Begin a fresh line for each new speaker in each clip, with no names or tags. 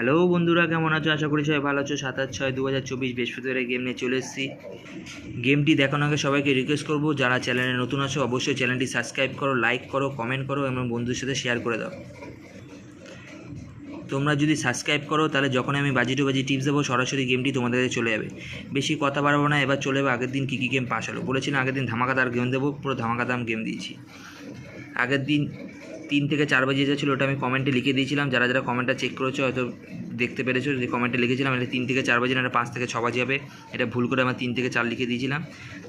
Hello বন্ধুরা, কেমন আছো? আশা করি সবাই ভালো আছো। সাতাশ ছয় দু হাজার চব্বিশ বৃহস্পতিবারে গেম নিয়ে চলে এসেছি। গেমটি দেখানোর আগে সবাইকে রিকোয়েস্ট করব, যারা চ্যানেলে নতুন আছো, অবশ্যই চ্যানেলটি সাবস্ক্রাইব করো লাইক করো কমেন্ট করো এবং বন্ধুদের সাথে শেয়ার করে দাও। তোমরা যদি সাবস্ক্রাইব করো, তাহলে যখন আমি বাজি টু বাজি টিপস দেবো, সরাসরি গেমটি তোমাদের কাছে চলে যাবে। বেশি কথা বাড়াবো না, এবার চলে যাবে, আগের দিন কী কী গেম পাস হলো। বলেছিলাম আগের দিন ধামাকাদার গেম দেবো, পুরো ধামাকাদাম গেম দিয়েছি। আগের দিন তিন থেকে চার বাজে যা ছিল, ওটা আমি কমেন্টে লিখে দিয়েছিলাম। যারা যারা কমেন্টটা চেক করেছ, হয়তো দেখতে পেরেছ, যে কমেন্টে লিখেছিলাম, এটা তিন থেকে চার বাজে না, এটা পাঁচ থেকে ছ বাজে হবে। এটা ভুল করে আমার তিন থেকে চার লিখে দিয়েছিলাম।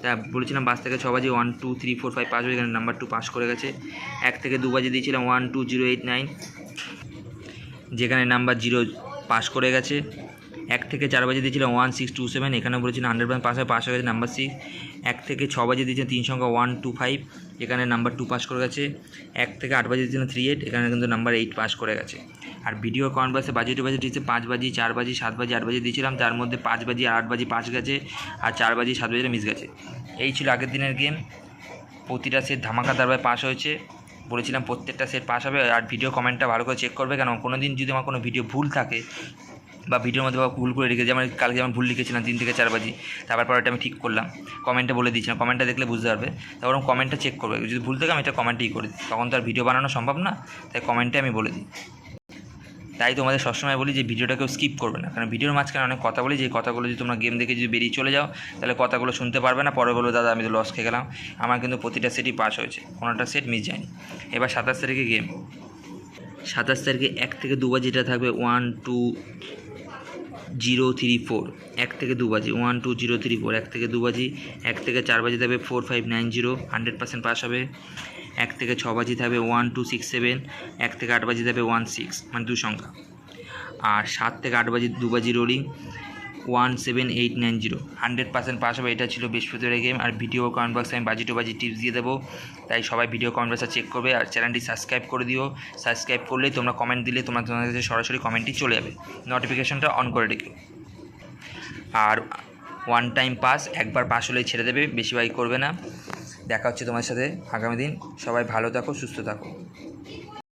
তা বলেছিলাম পাঁচ থেকে ছ বাজে one two three four five পাঁচ বাজে, এখানে নাম্বার টু পাস করে গেছে। এক থেকে দু বাজে দিয়েছিলাম one two zero eight nine যেখানে নাম্বার জিরো পাস করে গেছে। এক থেকে চার বাজে দিয়েছিলাম ওয়ান সিক্স টু সেভেন এখানে বলেছিলাম হান্ড্রেড পার্সেন্ট পাস হয়ে হয়ে গেছে নাম্বার সিক্স এক থেকে ছ বাজে দিয়েছিলাম তিন সংখ্যা ওয়ান টু ফাইভ এখানে নাম্বার টু পাস করে গেছে। এক থেকে আট বাজে দিয়েছিলাম থ্রি এইট এখানে কিন্তু নাম্বার এইট পাস করে গেছে। আর ভিডিও কনভার্সে বাজে টু বাজে দিয়েছে পাঁচ বাজি, চার বাজি, সাত বাজি, আট বাজে দিয়েছিলাম, তার মধ্যে পাঁচ বাজি আর আট বাজি পাস গেছে, আর চার বাজি, সাত বাজি মিস গেছে। এই ছিল আগের দিনের গেম প্রতিটা সেট ধামাকাদারভাবে পাস হয়েছে। বলেছিলাম প্রত্যেকটা সেট পাস হবে। আর ভিডিও কমেন্টটা ভালো করে চেক করবে কারণ কোনো দিন যদি আমার কোনো ভিডিও ভুল থাকে বা ভিডিওর মধ্যে বা ভুল করে রেখে যেমন কালকে যেমন ভুল লিখেছিলাম তিন থেকে চার বাজি, তারপর পরেটা আমি ঠিক করলাম। কমেন্টে বলে দিয়েছিলাম। কমেন্টটা দেখলে বুঝতে পারবে। তারপর কমেন্টটা চেক করবে। যদি ভুল থাকে আমি এটা কমেন্টেই করে দিই। তখন তো আর ভিডিও বানানো সম্ভব না। তাই কমেন্টে আমি বলে দিই। তাই তোমাদের সবসময় বলি যে ভিডিওটা কেউ স্কিপ করবে না। কারণ ভিডিওর মাঝখানে অনেক কথা বলি। যে কথাগুলো যদি তোমরা গেম দেখে যদি বেরিয়ে চলে যাও, তাহলে কথাগুলো শুনতে পারবে না। পরে বলো দাদা, আমি তো লস খেয়ে গেলাম। আমার কিন্তু প্রতিটা সেটই পাস হয়েছে। কোনোটা সেট মিস যায়নি। এবার সাতাশ তারিখে গেম সাতাশ তারিখে এক থেকে দু বাজিটা থাকবে। One two zero three four, এক থেকে দু বাজি one two zero three four, এক থেকে দু বাজি, এক থেকে চার বাজি থাকবে four five nine zero hundred percent pass হবে, এক থেকে ছ বাজি থাকবে ওয়ান টু সিক্স সেভেন এক থেকে আট বাজি থাকবে ওয়ান সিক্স মানে দু সংখ্যা আর সাত থেকে আট বাজি, দু বাজি rolling one seven eight nine zero hundred percent pass হবে, এটা ছিল বৃহস্পতিবারের গেম আর ভিডিও কমেন্ট বক্সে আমি বাজি টু বাজি টিপস দিয়ে দেবো। তাই সবাই ভিডিও কমেন্ট বক্সে চেক করবে। আর চ্যানেলটি সাবস্ক্রাইব করে দিও। সাবস্ক্রাইব করলেই তোমরা কমেন্ট দিলে তোমরা তোমাদের কাছে সরাসরি কমেন্টটি চলে যাবে। নোটিফিকেশনটা অন করে রেখো। আর ওয়ান টাইম পাস একবার পাস হলেই ছেড়ে দেবে। বেশি বাই করবে না। দেখা হচ্ছে তোমার সাথে আগামী দিন। সবাই ভালো থাকো, সুস্থ থাকো।